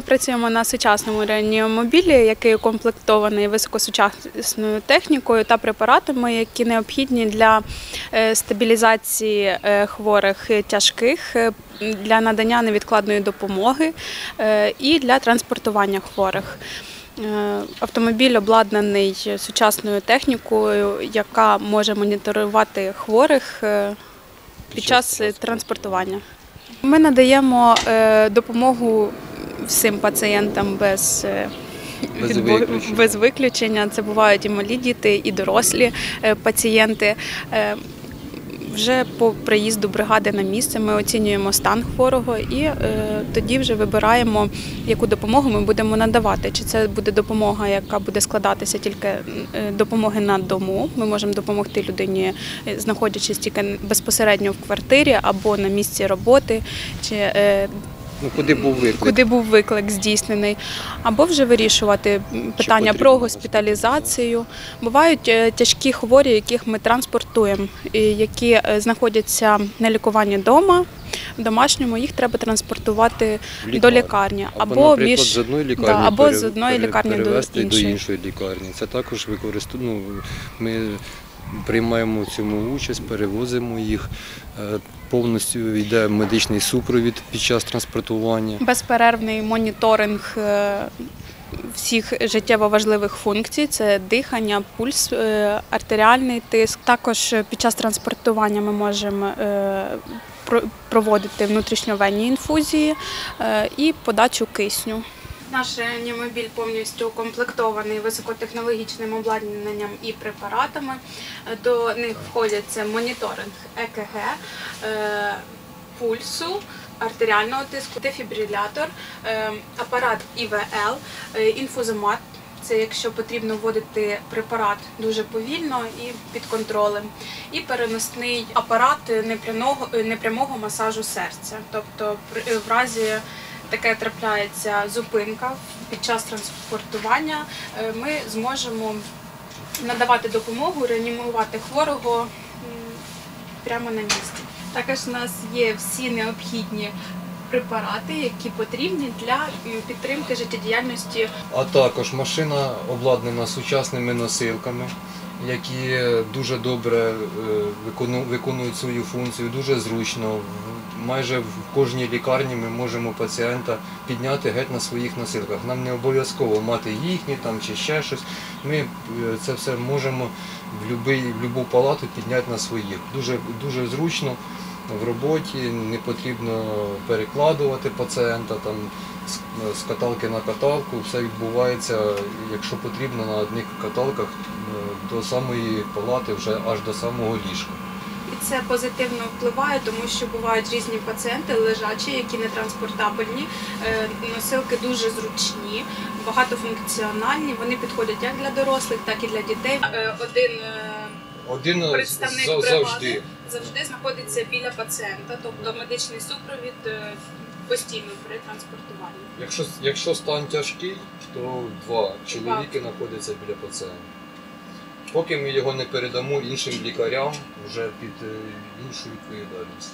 працюємо на сучасному реанімобілі, який укомплектований високосучасною технікою та препаратами, які необхідні для е, стабілізації е, хворих тяжких, е, для надання невідкладної допомоги і для транспортування хворих. Автомобіль обладнаний сучасною технікою, яка може моніторувати хворих під час транспортування. Ми надаємо допомогу всім пацієнтам без. е, Без виключення. без виключення. Це бувають і малі діти, і дорослі е, пацієнти. Е, Вже по приїзду бригади на місце ми оцінюємо стан хворого і е, тоді вже вибираємо, яку допомогу ми будемо надавати. Чи це буде допомога, яка буде складатися тільки допомоги на дому. Ми можемо допомогти людині, знаходячись тільки безпосередньо в квартирі або на місці роботи, чи е, Ну, куди був виклик? куди був виклик здійснений, або вже вирішувати питання про госпіталізацію. Бувають е, тяжкі хворі, яких ми транспортуємо, і які е, знаходяться на лікуванні вдома. В домашньому їх треба транспортувати В до лікарні Або, або наприклад, між з одної лікарні да, або пере- з одної лікарні до іншої. до іншої лікарні. Це також використовуємо. Ну, ми приймаємо в цьому участь, перевозимо їх. Е, Повністю йде медичний супровід під час транспортування. безперервний моніторинг е, всіх життєво важливих функцій: це дихання, пульс, е, артеріальний тиск. Також під час транспортування ми можемо проводити внутрішньовенні інфузії і подачу кисню. Наш реанімобіль повністю укомплектований високотехнологічним обладнанням і препаратами. До них входять це моніторинг ЕКГ, е, пульсу, артеріального тиску, дефібрилятор, е, апарат ІВЛ, е, інфузомат. Це якщо потрібно вводити препарат дуже повільно і під контролем, і переносний апарат непрямого, непрямого масажу серця. Тобто, в разі таке трапляється зупинка під час транспортування, е, ми зможемо надавати допомогу, реанімувати хворого прямо на місці. Також у нас є всі необхідні препарати, які потрібні для підтримки життєдіяльності А також машина обладнана сучасними носилками, які дуже добре е, виконують свою функцію, дуже зручно. Майже в кожній лікарні ми можемо пацієнта підняти геть на своїх носилках. Нам не обов'язково мати їхні там чи ще щось. Ми е, це все можемо в будь-яку палату підняти на своїх. Дуже, дуже зручно в роботі, не потрібно перекладувати пацієнта там з, каталки на каталку. Все відбувається, якщо потрібно, на одних каталках е, до самої палати, вже аж до самого ліжка. І це позитивно впливає, тому що бувають різні пацієнти лежачі, які не транспортабельні. Е, Носилки дуже зручні, багатофункціональні. Вони підходять як для дорослих, так і для дітей. Е, Один Один представник завжди. Завжди знаходиться біля пацієнта, тобто медичний супровід е, постійно при транспортуванні. Якщо, якщо стан тяжкий, то два чоловіки знаходяться біля пацієнта. Поки ми його не передамо іншим лікарям, вже під е, іншу відповідальність.